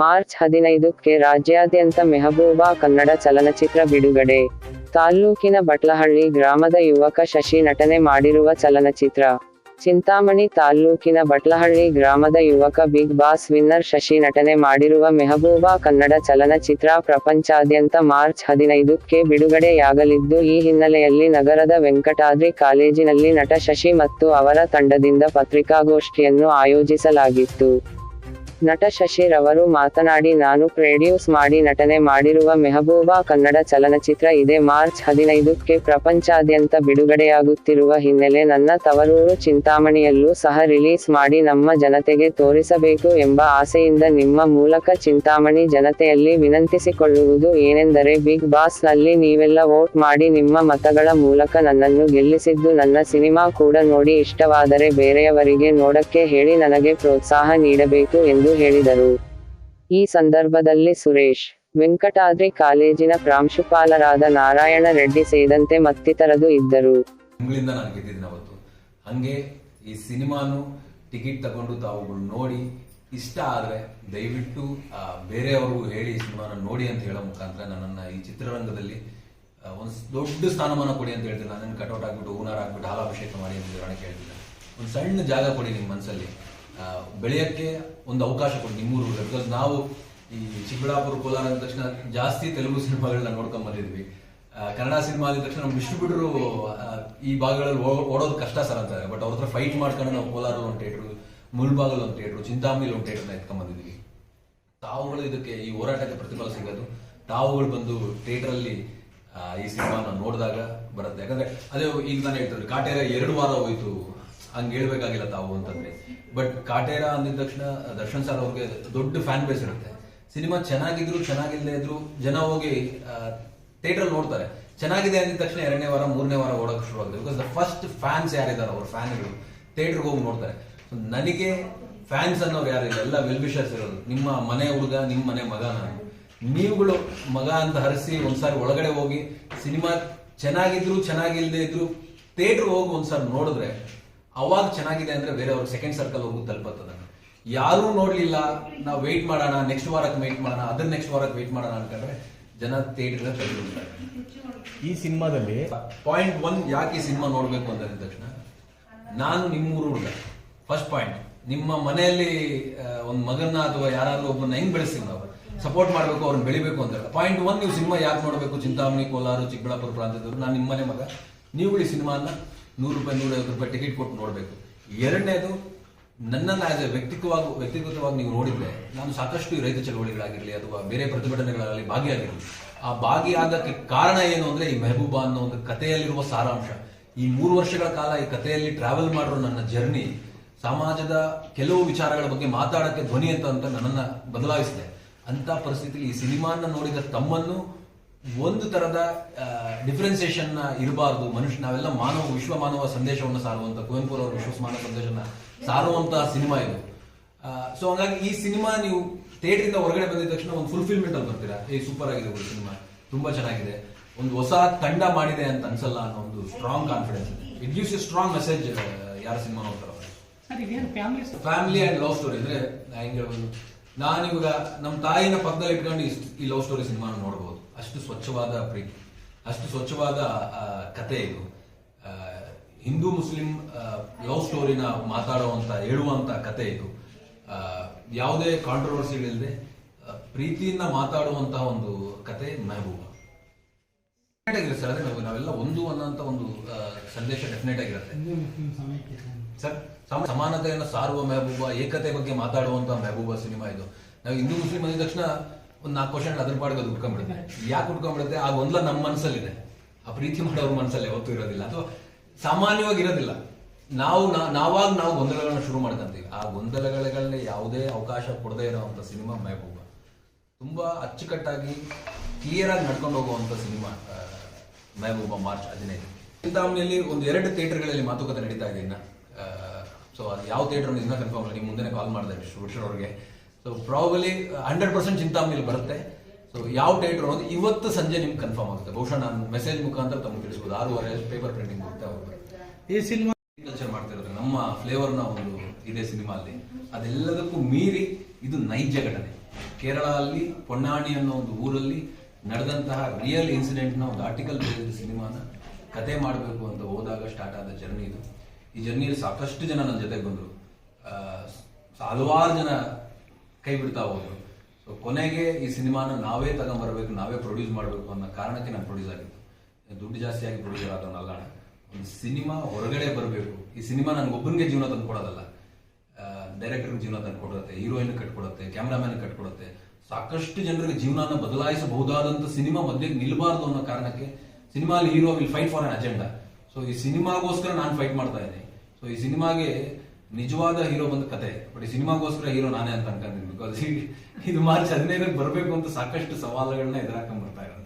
March ಹದಿನೈದಕ್ಕೆ ರಾಜ್ಯಾದ್ಯಂತ ಮೆಹಬೂಬಾ ಕನ್ನಡ ಚಲನಚಿತ್ರ ಬಿಡುಗಡೆ. ತಾಲ್ಲೂಕಿನ ಬಟ್ಲಹಳ್ಳಿ ಗ್ರಾಮದ ಯುವಕ ಶಶಿ ನಟನೆ ಮಾಡಿರುವ ಚಲನಚಿತ್ರ. ಚಿಂತಾಮಣಿ ತಾಲ್ಲೂಕಿನ ಬಟ್ಲಹಳ್ಳಿ ಗ್ರಾಮದ ಯುವಕ ಬಿಗ್ ಬಾಸ್ ವಿನ್ನರ್ ಶಶಿ ನಟನೆ ಮಾಡಿರುವ ಮೆಹಬೂಬಾ ಕನ್ನಡ ಚಲನಚಿತ್ರ ಪ್ರಪಂಚಾದ್ಯಂತ ಮಾರ್ಚ್ ಹದಿನೈದಕ್ಕೆ ಬಿಡುಗಡೆಯಾಗಲಿದ್ದು, ಈ ಹಿನ್ನೆಲೆಯಲ್ಲಿ ನಗರದ ವೆಂಕಟಾದ್ರಿ ಕಾಲೇಜಿನಲ್ಲಿ ನಟ ಶಶಿ ಮತ್ತು ಅವರ ತಂಡದಿಂದ ಪತ್ರಿಕಾಗೋಷ್ಠಿಯನ್ನು ಆಯೋಜಿಸಲಾಗಿತ್ತು. ನಟ ಶಶಿ ರವರು ಮಾತನಾಡಿ, ನಾನು ಪ್ರೊಡ್ಯೂಸ್ ಮಾಡಿ ನಟನೆ ಮಾಡಿರುವ ಮೆಹಬೂಬಾ ಕನ್ನಡ ಚಲನಚಿತ್ರ ಇದೆ ಮಾರ್ಚ್ ಹದಿನೈದಕ್ಕೆ ಪ್ರಪಂಚಾದ್ಯಂತ ಬಿಡುಗಡೆಯಾಗುತ್ತಿರುವ ಹಿನ್ನೆಲೆ ನನ್ನ ತವರೂರು ಚಿಂತಾಮಣಿಯಲ್ಲೂ ಸಹ ರಿಲೀಸ್ ಮಾಡಿ ನಮ್ಮ ಜನತೆಗೆ ತೋರಿಸಬೇಕು ಎಂಬ ಆಸೆಯಿಂದ ನಿಮ್ಮ ಮೂಲಕ ಚಿಂತಾಮಣಿ ಜನತೆಯಲ್ಲಿ ವಿನಂತಿಸಿಕೊಳ್ಳುವುದು ಏನೆಂದರೆ, ಬಿಗ್ ಬಾಸ್ನಲ್ಲಿ ನೀವೆಲ್ಲ ವೋಟ್ ಮಾಡಿ ನಿಮ್ಮ ಮತಗಳ ಮೂಲಕ ನನ್ನನ್ನು ಗೆಲ್ಲಿಸಿದ್ದು ನನ್ನ ಸಿನಿಮಾ ಕೂಡ ನೋಡಿ ಇಷ್ಟವಾದರೆ ಬೇರೆಯವರಿಗೆ ನೋಡಕ್ಕೆ ಹೇಳಿ ನನಗೆ ಪ್ರೋತ್ಸಾಹ ನೀಡಬೇಕು ಎಂದು ಹೇಳಿದರು. ಈ ಸಂದರ್ಭದಲ್ಲಿ ಸುರೇಶ್, ವೆಂಕಟಾದ್ರಿ ಕಾಲೇಜಿನ ಪ್ರಾಂಶುಪಾಲರಾದ ನಾರಾಯಣ ರೆಡ್ಡಿ ಸೇರಿದಂತೆ ಮತ್ತಿತರದು ಇದ್ದರು. ಹಂಗೆ ಈ ಸಿನಿಮಾನು ಟಿಕೆಟ್ ತಗೊಂಡು ತಾವುಗಳು ನೋಡಿ, ಇಷ್ಟ ಆದ್ರೆ ದಯವಿಟ್ಟು ಬೇರೆಯವರು ಹೇಳಿ ಸಿನಿಮಾನ ನೋಡಿ ಅಂತ ಹೇಳೋ ಮುಖಾಂತರ ನನ್ನನ್ನು ಈ ಚಿತ್ರರಂಗದಲ್ಲಿ ಒಂದು ದೊಡ್ಡ ಸ್ಥಾನಮಾನ ಕೊಡಿ ಅಂತ ಹೇಳ್ತಿಲ್ಲ ನನ್ನ ಕಟೌಟ್ ಆಗ್ಬಿಟ್ಟು, ಹೂನಾರ್ ಆಗ್ಬಿಟ್ಟು ಹಾಲಾಭಿಷೇಕ ಮಾಡಿ ಅಂತ ಹೇಳ್ತಿಲ್ಲ ಒಂದು ಸಣ್ಣ ಜಾಗ ಕೊಡಿ ನಿಮ್ಮ ಮನಸ್ಸಲ್ಲಿ ಬೆಳೆಯಕ್ಕೆ ಒಂದು ಅವಕಾಶ ಕೊಡಿ ನಿಮ್ಮೂರು ಬಿಕಾಸ್ ನಾವು ಈ ಚಿಕ್ಕಬಳ್ಳಾಪುರ, ಕೋಲಾರ ಅಂದ ತಕ್ಷಣ ಜಾಸ್ತಿ ತೆಲುಗು ಸಿನಿಮಾಗಳನ್ನ ನೋಡ್ಕೊಂಡ್ ಬಂದಿದ್ವಿ. ಕನ್ನಡ ಸಿನಿಮಾ ಅಂದ ತಕ್ಷಣ ನಮ್ಮ ಬಿಡ್ರು ಈ ಭಾಗಗಳಲ್ಲಿ ಓಡೋದು ಕಷ್ಟ ಸರ್ ಅಂತಾರೆ ಬಟ್ ಅವ್ರ ಫೈಟ್ ಮಾಡ್ಕೊಂಡು ನಾವು ಕೋಲಾರ ಒಂದು ಥಿಯೇಟ್ರು ಮುಲ್ಬಾಗಲ್ ಒಂದು ಥಿಯೇಟ್ರು ಚಿಂತಾಮಣಿಲಿ ಒಂದು ಥಿಯೇಟ್ರನ್ನ ಎತ್ಕೊಂಡ್ ಬಂದಿದ್ವಿ. ತಾವುಗಳು ಇದಕ್ಕೆ ಈ ಹೋರಾಟಕ್ಕೆ ಪ್ರತಿಫಲ ಸಿಗೋದು. ತಾವುಗಳು ಬಂದು ಥಿಯೇಟ್ರಲ್ಲಿ ಈ ಸಿನಿಮಾನ ನೋಡಿದಾಗ ಬರುತ್ತೆ. ಯಾಕಂದ್ರೆ, ಅದೇ ಈಗ ನಾನು ಹೇಳ್ತಾರೆ ಕಾಟೇರ ಎರಡು ವಾರ ಹೋಯ್ತು. ಹಂಗೆ ಹೇಳ್ಬೇಕಾಗಿಲ್ಲ ತಾವು ಅಂತಂದ್ರೆ. ಬಟ್ ಕಾಟೇರ ಅಂದಿದ ತಕ್ಷಣ, ದರ್ಶನ್ ಸರ್ ಅವ್ರಿಗೆ ದೊಡ್ಡ ಫ್ಯಾನ್ ಬೇಸ್ ಇರುತ್ತೆ. ಸಿನಿಮಾ ಚೆನ್ನಾಗಿದ್ರು ಚೆನ್ನಾಗಿಲ್ಲದೆ ಇದ್ರು, ಜನ ಹೋಗಿ ಥಿಯೇಟ್ರಲ್ಲಿ ನೋಡ್ತಾರೆ. ಚೆನ್ನಾಗಿದೆ ಅಂದಿದ ತಕ್ಷಣ ಎರಡನೇ ವಾರ, ಮೂರನೇ ವಾರ ಓಡೋಕೆ ಶುರು ಆಗುತ್ತೆ ಬಿಕಾಸ್ ದ ಫಸ್ಟ್ ಫ್ಯಾನ್ಸ್ ಯಾರಿದ್ದಾರೆ ಅವ್ರ ಫ್ಯಾನ್ಗಳು ಥಿಯೇಟರ್ಗೆ ಹೋಗಿ ನೋಡ್ತಾರೆ. ನನಗೆ ಫ್ಯಾನ್ಸ್ ಅನ್ನೋರು ಯಾರಿಲ್ಲ ಎಲ್ಲ ವೆಲ್ ಇರೋದು. ನಿಮ್ಮ ಮನೆ ಹುಡುಗ ನಿಮ್ಮ ಮನೆ ಮಗ ನಾನು. ನೀವುಗಳು ಮಗ ಅಂತ ಹರಿಸಿ ಒಂದ್ಸಾರಿ ಒಳಗಡೆ ಹೋಗಿ ಸಿನಿಮಾ ಚೆನ್ನಾಗಿದ್ರು ಚೆನ್ನಾಗಿಲ್ಲದೆ ಇದ್ರು ಥಿಯೇಟರ್ ಹೋಗಿ ಒಂದ್ಸಾರಿ ನೋಡಿದ್ರೆ ಅವಾಗ ಚೆನ್ನಾಗಿದೆ ಅಂದ್ರೆ ಬೇರೆ ಅವ್ರ ಸೆಕೆಂಡ್ ಸರ್ಕಲ್ ಹೋಗಿ ತಲುಪತ್ತದ ಯಾರೂ ನೋಡ್ಲಿಲ್ಲ ನಾವು ವೆಯ್ಟ್ ಮಾಡೋಣ ನೆಕ್ಸ್ಟ್ ವಾರಕ್ಕೆ ವೆಯ್ಟ್ ಮಾಡೋಣ ಅದನ್ನ ನೆಕ್ಸ್ಟ್ ವಾರಕ್ಕೆ ವೆಯ್ಟ್ ಮಾಡೋಣ ಅನ್ಕಂಡ್ರೆ ಜನ ಥಿಯೇಟರ್ ತೆಗೆದುಬಿಡ್ತಾರೆ ಈ ಸಿನಿಮಾದಲ್ಲಿ ಪಾಯಿಂಟ್ ಒನ್ ಯಾಕೆ ಈ ಸಿನಿಮಾ ನೋಡ್ಬೇಕು ಅಂತ ಅಂದ ತಕ್ಷಣ ನಾನು ನಿಮ್ಮೂರು ಹುಡುಗ. ಫಸ್ಟ್ ಪಾಯಿಂಟ್ ನಿಮ್ಮ ಮನೆಯಲ್ಲಿ ಒಂದು ಮಗನ ಅಥವಾ ಯಾರಾದ್ರೂ ಒಬ್ಬನ ಹೆಂಗ್ ಬೆಳೆಸ್ತೀವಿ ನಾವು? ಸಪೋರ್ಟ್ ಮಾಡಬೇಕು ಅವ್ರನ್ನ ಬೆಳಿಬೇಕು ಅಂತ ಪಾಯಿಂಟ್ ಒನ್ ನೀವು ಸಿನಿಮಾ ಯಾಕೆ ನೋಡಬೇಕು? ಚಿಂತಾಮಣಿ ಕೋಲಾರ ಚಿಕ್ಕಬಳ್ಳಾಪುರ ಪ್ರಾಂತ್ಯದವರು ನಾನು ನಿಮ್ಮನೆ ಮಗ. ನೀವು ಈ ಸಿನಿಮಾನ ನೂರು ರೂಪಾಯಿ, ನೂರೈವತ್ತು ರೂಪಾಯಿ ಟಿಕೆಟ್ ಕೊಟ್ಟು ನೋಡಬೇಕು. ಎರಡನೇದು, ನನ್ನನ್ನು ಆಸ್ ಎ ವ್ಯಕ್ತಿಗತವಾಗಿ ವ್ಯಕ್ತಿಗತವಾಗಿ ನೀವು ನೋಡಿದ್ರೆ, ನಾನು ಸಾಕಷ್ಟು ರೈತ ಚಳವಳಿಗಳಾಗಿರಲಿ ಅಥವಾ ಬೇರೆ ಪ್ರತಿಭಟನೆಗಳಲ್ಲಿ ಭಾಗಿಯಾಗಿರಲಿ, ಆ ಭಾಗಿಯಾಗಕ್ಕೆ ಕಾರಣ ಏನು ಅಂದ್ರೆ ಈ ಮೆಹಬೂಬ ಅನ್ನೋ ಒಂದು ಕಥೆಯಲ್ಲಿರುವ ಸಾರಾಂಶ. ಈ ಮೂರು ವರ್ಷಗಳ ಕಾಲ ಈ ಕಥೆಯಲ್ಲಿ ಟ್ರಾವೆಲ್ ಮಾಡಿರೋ ನನ್ನ ಜರ್ನಿ ಸಮಾಜದ ಕೆಲವು ವಿಚಾರಗಳ ಬಗ್ಗೆ ಮಾತಾಡಕ್ಕೆ ಧ್ವನಿ ಅಂತ ಅಂತ ನನ್ನನ್ನು ಬದಲಾಯಿಸಿದೆ. ಅಂತ ಪರಿಸ್ಥಿತಿಯಲ್ಲಿ ಈ ಸಿನಿಮಾನ ನೋಡಿದ ತಮ್ಮನ್ನು ಒಂದು ತರದ ಡಿಫ್ರೆನ್ಸಿಯೇಷನ್ ಇರಬಾರ್ದು. ಮನುಷ್ಯ ನಾವೆಲ್ಲ ಮಾನವ ವಿಶ್ವ ಮಾನವ ಸಂದೇಶವನ್ನು ಸಾರುವಂತ ಕುವೆಂಪು ಅವರ ವಿಶ್ವ ಮಾನವ ಸಂದೇಶನ ಸಾರುವಂತಹ ಸಿನಿಮಾ ಇದು. ಸೊ ಹಂಗಾಗಿ ಈ ಸಿನಿಮಾ ನೀವು ಥಿಯೇಟರ್ ಇಂದ ಹೊರಗಡೆ ಬಂದಿದ ತಕ್ಷಣ ಒಂದು ಫುಲ್ಫಿಲ್ಮೆಂಟ್ ಅಲ್ಲಿ ಬರ್ತೀರಾ? ಏ ಸೂಪರ್ ಆಗಿದೆ ಒಂದು ಸಿನಿಮಾ. ತುಂಬಾ ಚೆನ್ನಾಗಿದೆ. ಒಂದು ಹೊಸ ತಂಡ ಮಾಡಿದೆ ಅಂತ ಅನ್ಸಲ್ಲ ಅನ್ನೋ ಒಂದು strong confidence it gives a strong message ಯಾರ ಸಿನಿಮಾ ನೋಡ್ತಾರ. ಫ್ಯಾಮಿಲಿ ಅಂಡ್ ಲವ್ ಸ್ಟೋರಿ ಅಂದ್ರೆ ಹೆಂಗ್ ಹೇಳ್ಬೋದು? ನಾನು ಇವಾಗ ನಮ್ಮ ತಾಯಿನ ಪಕ್ಕದಲ್ಲಿ ಇಟ್ಕೊಂಡು ಈ ಲವ್ ಸ್ಟೋರಿ ಸಿನಿಮಾನ ನೋಡಬಹುದು ಅಷ್ಟು ಸ್ವಚ್ಛವಾದ ಪ್ರೀತಿ ಅಷ್ಟು ಸ್ವಚ್ಛವಾದ ಕತೆ ಇದು. ಹಿಂದೂ ಮುಸ್ಲಿಂ ಲವ್ ಸ್ಟೋರಿನ ಮಾತಾಡುವಂತ ಹೇಳುವಂತ ಕತೆ ಇದು. ಯಾವುದೇ ಕಾಂಟ್ರವರ್ಸಿಗಳಿಲ್ಲದೆ ಪ್ರೀತಿಯಿಂದ ಮಾತಾಡುವಂತಹ ಒಂದು ಕತೆ ಮೆಹಬೂಬ. ಡೆಫಿನೆಟ್ ಆಗಿರುತ್ತೆ ಸರ್ ಅದೇ ನಾವು- ನಾವೆಲ್ಲ ಒಂದು ಅನ್ನೋಂಥ ಒಂದು ಸಂದೇಶ ಡೆಫಿನೆಟ್ ಆಗಿರುತ್ತೆ. ಸರ್. ಸಮ- ಸಮಾನತೆಯನ್ನು ಸಾರುವ ಮೆಹಬೂಬ ಏಕತೆ ಬಗ್ಗೆ ಮಾತಾಡುವಂತ ಮೆಹಬೂಬ ಸಿನಿಮಾ ಇದು. ನಾವು ಹಿಂದೂ ಮುಸ್ಲಿಂ ಬಂದ ತಕ್ಷಣ ಒಂದು ನಾಲ್ಕು ಕ್ವಶನ್ ಅದ್ರ ಪಾಡಿಗೆ ಅದು ಉಟ್ಕೊಂಡ್ಬಿಡುತ್ತೆ ಯಾಕೆ ಉಟ್ಕೊಂಡ್ಬಿಡುತ್ತೆ ಆ ಗೊಂದಲ ನಮ್ಮ ಮನಸ್ಸಲ್ಲಿದೆ ಆ ಪ್ರೀತಿ ಮಾಡೋರ ಮನಸ್ಸಲ್ಲಿ ಯಾವತ್ತೂ ಇರೋದಿಲ್ಲ. ಅಥವಾ ಸಾಮಾನ್ಯವಾಗಿ ಇರೋದಿಲ್ಲ. ನಾವು ನಾವಾಗ ನಾವು ಗೊಂದಲಗಳನ್ನ ಶುರು ಮಾಡ್ಕೊಂತೀವಿ. ಆ ಗೊಂದಲಗಳಲ್ಲಿ ಯಾವುದೇ ಅವಕಾಶ ಕೊಡದೇ ಇರೋವಂಥ ಸಿನಿಮಾ ಮೈಬೂಬ. ತುಂಬಾ ಅಚ್ಚುಕಟ್ಟಾಗಿ ಕ್ಲಿಯರ್ ಆಗಿ ನಡ್ಕೊಂಡು ಹೋಗುವಂತ ಸಿನಿಮಾ ಮೆಹಬೂಬ ಮಾರ್ಚ್ ಹದಿನೈದು. ಚಿಂತಾಮಣಿಯಲ್ಲಿ ಒಂದು ಎರಡು ಥಿಯೇಟರ್ಗಳಲ್ಲಿ ಮಾತುಕತೆ ನಡೀತಾ ಇದೆ ಇನ್ನ. ಸೊ ಅದು ಯಾವ ಥಿಯೇಟರ್ ಇನ್ನ ಕನ್ಫರ್ಮ್ ನಿಮ್ಮ ಮುಂದೆ ಕಾಲ್ ಮಾಡಿದೆ ಶುಭ ಅವ್ರಿಗೆ. ಸೊ ಪ್ರಾಬಲಿ ಹಂಡ್ರೆಡ್ ಪರ್ಸೆಂಟ್ ಚಿಂತಾಮಣಿಲಿ ಬರುತ್ತೆ. ಸೊ ಯಾವ ಡೇಟ್ ಅನ್ನೋದು ಇವತ್ತು ಸಂಜೆ ನಿಮ್ಗೆ ಕನ್ಫರ್ಮ್ ಆಗುತ್ತೆ. ಬಹುಶಃ ನಾನು ಮೆಸೇಜ್ ಮುಖಾಂತರ ತಮಗೆ ತಿಳಿಸ್ಬೋದು. ಆರೂವರೆ ಪೇಪರ್ ಪ್ರಿಂಟಿಂಗ್ ಬರುತ್ತೆ ಅವರು. ಈ ಸಿನಿಮಾ ಕಲ್ಚರ್ ಮಾಡ್ತಿರೋದು. ನಮ್ಮ ಫ್ಲೇವರ್ನ ಒಂದು ಇದೆ ಸಿನಿಮಾ ಅಲ್ಲಿ ಅದೆಲ್ಲದಕ್ಕೂ ಮೀರಿ ಇದು ನೈಜ ಘಟನೆ. ಕೇರಳ ಅಲ್ಲಿ ಪೊನ್ನಾಣಿ ಅನ್ನೋ ಒಂದು ಊರಲ್ಲಿ ನಡೆದಂತಹ ರಿಯಲ್ ಇನ್ಸಿಡೆಂಟ್ನ ನ ಒಂದು ಆರ್ಟಿಕಲ್ ಬೇಸ್ಡ್ ಸಿನಿಮಾನ ಕತೆ ಮಾಡಬೇಕು ಅಂತ ಹೋದಾಗ ಸ್ಟಾರ್ಟ್ ಆದ ಜರ್ನಿ ಇದು. ಈ ಜರ್ನಿಯಲ್ಲಿ ಸಾಕಷ್ಟು ಜನ ನನ್ನ ಜೊತೆಗೆ ಬಂದರು. ಹಲವಾರು ಜನ ಕೈ ಬಿಡ್ತಾ ಹೋದ್ರು. ಸೊ ಕೊನೆಗೆ ಈ ಸಿನಿಮಾನ ನಾವೇ ತಗೊಂಬರ್ಬೇಕು, ನಾವೇ ಪ್ರೊಡ್ಯೂಸ್ ಮಾಡಬೇಕು ಅನ್ನೋ ಕಾರಣಕ್ಕೆ ನಾನು ಪ್ರೊಡ್ಯೂಸ್ ಆಗಿತ್ತು ದುಡ್ಡು ಜಾಸ್ತಿಯಾಗಿ ಪ್ರೊಡ್ಯೂಸರ್ ಆದವನಲ್ಲ ಒಂದು ಸಿನಿಮಾ ಹೊರಗಡೆ ಬರಬೇಕು. ಈ ಸಿನಿಮಾ ನನಗೊಬ್ಬನಿಗೆ ಜೀವನ ತಂದು ಕೊಡೋದಲ್ಲ ಡೈರೆಕ್ಟರ್ ಜೀವನ ತಂದು ಕೊಡುತ್ತೆ ಹೀರೋಯಿನ್ ಕಟ್ಕೊಡುತ್ತೆ ಕ್ಯಾಮ್ರಾಮನ್ ಕಟ್ಕೊಡುತ್ತೆ. ಸಾಕಷ್ಟು ಜನರಿಗೆ ಜೀವನನ ಬದಲಾಯಿಸಬಹುದಾದಂತ ಸಿನಿಮಾ ಮಧ್ಯೆ ನಿಲ್ಬಾರ್ದು ಅನ್ನೋ ಕಾರಣಕ್ಕೆ ಸಿನಿಮಾಲಿ hero will fight for an agenda so ಈ ಸಿನಿಮಾಗೋಸ್ಕರ ನಾನು ಫೈಟ್ ಮಾಡ್ತಾ ಇದ್ದೀನಿ. ಸೊ ಈ ಸಿನಿಮಾಗೆ ನಿಜವಾದ ಹೀರೋ ಬಂದ ಕತೆ ಬಟ್ ಈ ಸಿನಿಮಾಗೋಸ್ಕರ ಹೀರೋ ನಾನೇ ಅಂತ ಅನ್ಕೊಂತೀನಿ ಬಿಕಾಸ್ ಇದು ಮಾರ್ಚ್ ಹದಿನೈದಕ್ಕೆ ಬರಬೇಕು ಅಂತ ಸಾಕಷ್ಟು ಸವಾಲುಗಳನ್ನ ಎದುರಾಕೊಂಡ್ ಬರ್ತಾ ಇದೆ